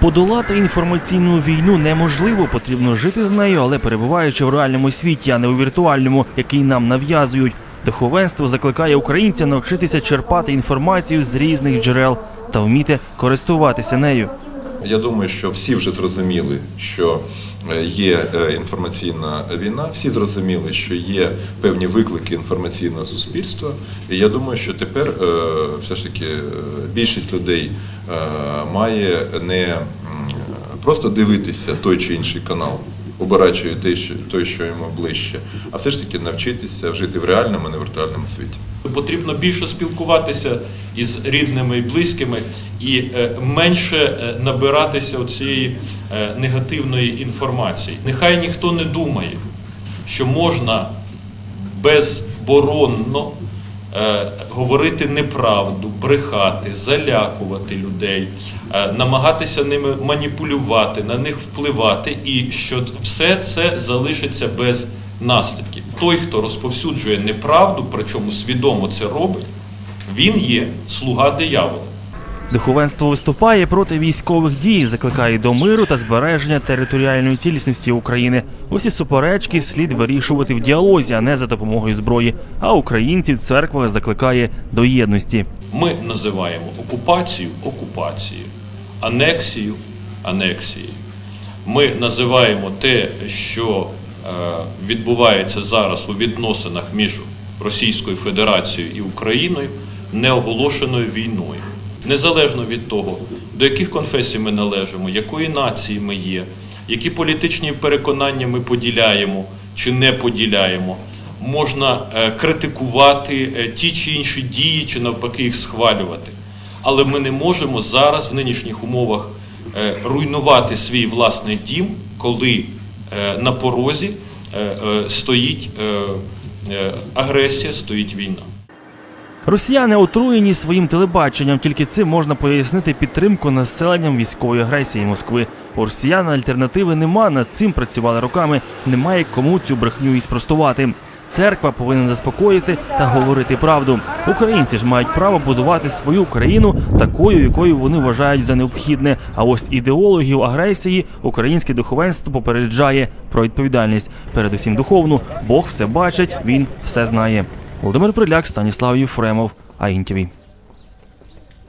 Подолати інформаційну війну неможливо, потрібно жити з нею, але перебуваючи в реальному світі, а не у віртуальному, який нам нав'язують. Духовенство закликає українця навчитися черпати інформацію з різних джерел та вміти користуватися нею. Я думаю, що всі вже зрозуміли, що е, є е, інформаційна війна, всі зрозуміли, що є певні виклики інформаційного суспільства. І я думаю, що тепер е, все ж таки більшість людей має не просто дивитися той чи інший канал, обираючи той, що- йому ближче, а все ж таки навчитися жити в реальному, а не віртуальному світі. Потрібно більше спілкуватися із рідними і близькими і е, менше е, набиратися цієї негативної інформації. Нехай ніхто не думає, що можна безборонно е, говорити неправду, брехати, залякувати людей, е, намагатися ними маніпулювати, на них впливати, і що все це залишиться без наслідків. Той, хто розповсюджує неправду, причому свідомо це робить, він є слуга диявола. Духовенство виступає проти військових дій, закликає до миру та збереження територіальної цілісності України. Усі суперечки слід вирішувати в діалозі, а не за допомогою зброї. А українців церква закликає до єдності. Ми називаємо окупацію окупацією, анексію анексією. Ми називаємо те, що е, відбувається зараз у відносинах між Російською Федерацією і Україною неоголошеною війною. Незалежно від того, до яких конфесій ми належимо, якої нації ми є, які політичні переконання ми поділяємо чи не поділяємо, можна е, критикувати е, ті чи інші дії, чи навпаки їх схвалювати. Але ми не можемо зараз в нинішніх умовах е, руйнувати свій власний дім, коли на порозі стоїть агресія, стоїть війна. Росіяни отруєні своїм телебаченням. Тільки цим можна пояснити підтримку населенням військової агресії Москви. У росіян альтернативи нема. Над цим працювали роками. Немає кому цю брехню і спростувати. Церква повинна заспокоїти та говорити правду. Українці ж мають право будувати свою країну такою, якою вони вважають за необхідне. А ось ідеологів агресії українське духовенство попереджає про відповідальність. Передусім духовну. Бог все бачить, він все знає. Володимир Приляк, Станіслав Єфремов, АІНТІВІ.